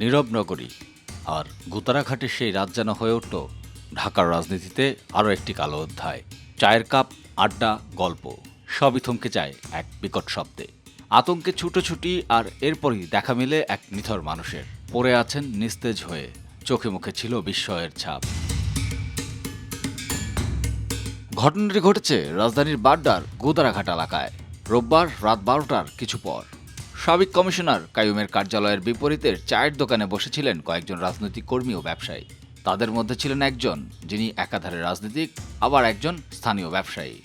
নীরব নগরী। আর গুতারাঘাটে সেই রাত যেন হয়ে উঠল ঢাকার রাজনীতিতে আরও একটি কালো অধ্যায়। চায়ের কাপ, আড্ডা, গল্প, সবই থমকে যায় এক বিকট শব্দে। আতঙ্কে ছুটোছুটি আর এরপরই দেখা মিলে এক নিথর মানুষের। পড়ে আছেন নিস্তেজ হয়ে, চোখে মুখে ছিল বিস্ময়ের ছাপ। ঘটনাটি ঘটেছে রাজধানীর বাড্ডার গোদারাঘাট এলাকায়। রোববার রাত বারোটার কিছু পর। সাবেক কমিশনার কায়ুমের কার্যালয়ের বিপরীতের চায়ের দোকানে বসেছিলেন কয়েকজন রাজনৈতিক কর্মী ও ব্যবসায়ী। তাদের মধ্যে ছিলেন একজন, যিনি একাধারে রাজনীতিক, আবার একজন স্থানীয় ব্যবসায়ী।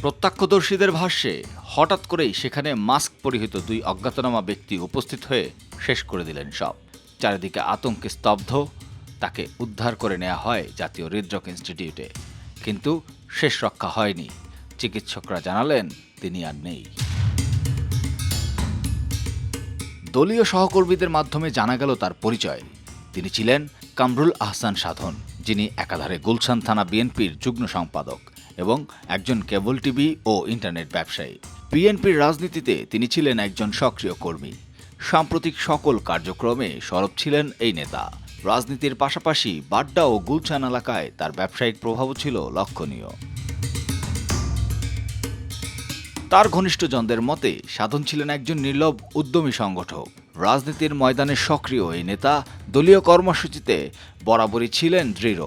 প্রত্যক্ষদর্শীদের ভাষ্যে, হঠাৎ করেই সেখানে মাস্ক পরিহিত দুই অজ্ঞাতনামা ব্যক্তি উপস্থিত হয়ে শেষ করে দিলেন সব। চারিদিকে আতঙ্কে স্তব্ধ, তাকে উদ্ধার করে নেওয়া হয় জাতীয় হৃদরোগ ইনস্টিটিউটে। কিন্তু শেষ রক্ষা হয়নি। চিকিৎসকরা জানালেন, তিনি আর নেই। দলীয় সহকর্মীদের মাধ্যমে জানা গেল তার পরিচয়। তিনি ছিলেন কামরুল আহসান সাধন, যিনি একাধারে গুলশান থানা বিএনপির যুগ্ম সম্পাদক এবং একজন কেবল টিভি ও ইন্টারনেট ব্যবসায়ী। বিএনপির রাজনীতিতে তিনি ছিলেন একজন সক্রিয় কর্মী। সাম্প্রতিক সকল কার্যক্রমে সরব ছিলেন এই নেতা। রাজনীতির পাশাপাশি বাড্ডা ও গুলশান এলাকায় তার ব্যবসায়িক প্রভাবও ছিল লক্ষণীয়। তার ঘনিষ্ঠজনদের মতে, সাধন ছিলেন একজন নির্লভ উদ্যমী সংগঠক। রাজনীতির ময়দানে সক্রিয় এই নেতা দলীয় কর্মসূচিতে বরাবরই ছিলেন দৃঢ়।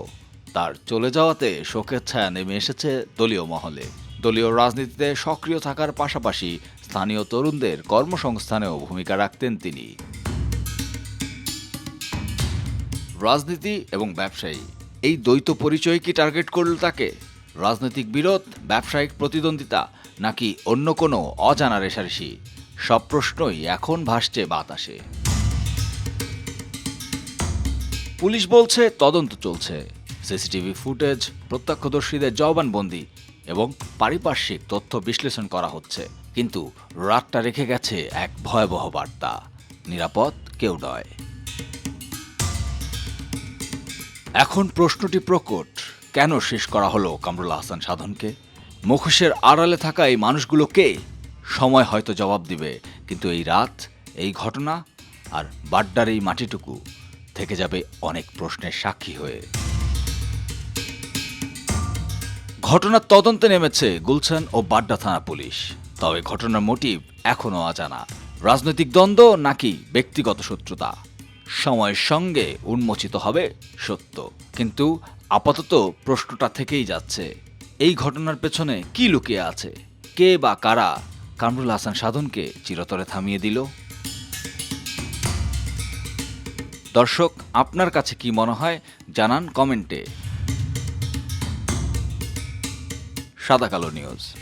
তার চলে যাওয়াতে শোকের ছায়া নেমে এসেছে দলীয় মহলে। দলীয় রাজনীতিতে সক্রিয় থাকার পাশাপাশি স্থানীয় তরুণদের কর্মসংস্থানেও ভূমিকা রাখতেন তিনি। রাজনীতি এবং ব্যবসায়ী, এই দ্বৈত পরিচয় কি টার্গেট করল তাকে? রাজনৈতিক বিরোধ, ব্যবসায়িক প্রতিদ্বন্দ্বিতা নাকি অন্য কোনো অজানা রেশারেশি? সব প্রশ্নই এখন ভাসছে বাতাসে। পুলিশ বলছে, তদন্ত চলছে। সিসিটিভি ফুটেজ, প্রত্যক্ষদর্শীদের জবানবন্দি এবং পারিপার্শ্বিক তথ্য বিশ্লেষণ করা হচ্ছে। কিন্তু রাতটা রেখে গেছে এক ভয়াবহ বার্তা। নিরাপদ কেউ নয়। এখন প্রশ্নটি প্রকট। কেন শেষ করা হলো কামরুল আহসান সাধনকে? মুখোশের আড়ালে থাকা এই মানুষগুলো কে? সময় হয়তো জবাব দিবে, কিন্তু এই রাত, এই ঘটনা আর বাড্ডার এই মাটিটুকু থেকে যাবে অনেক প্রশ্নের সাক্ষী হয়ে। ঘটনার তদন্তে নেমেছে গুলশান ও বাড্ডা থানা পুলিশ। তবে ঘটনার মোটিভ এখনও অজানা। রাজনৈতিক দ্বন্দ্ব নাকি ব্যক্তিগত শত্রুতা? সময়ের সঙ্গে উন্মোচিত হবে সত্য। কিন্তু আপাতত প্রশ্নটা থেকেই যাচ্ছে। এই ঘটনার পেছনে কি লুকিয়ে আছে? কে বা কারা? কামরুল হাসান সাধনকে চিরতরে থামিয়ে দিল। দর্শক, আপনার কাছে কি মনে হয়? জানান কমেন্টে। সাদা কালো নিউজ।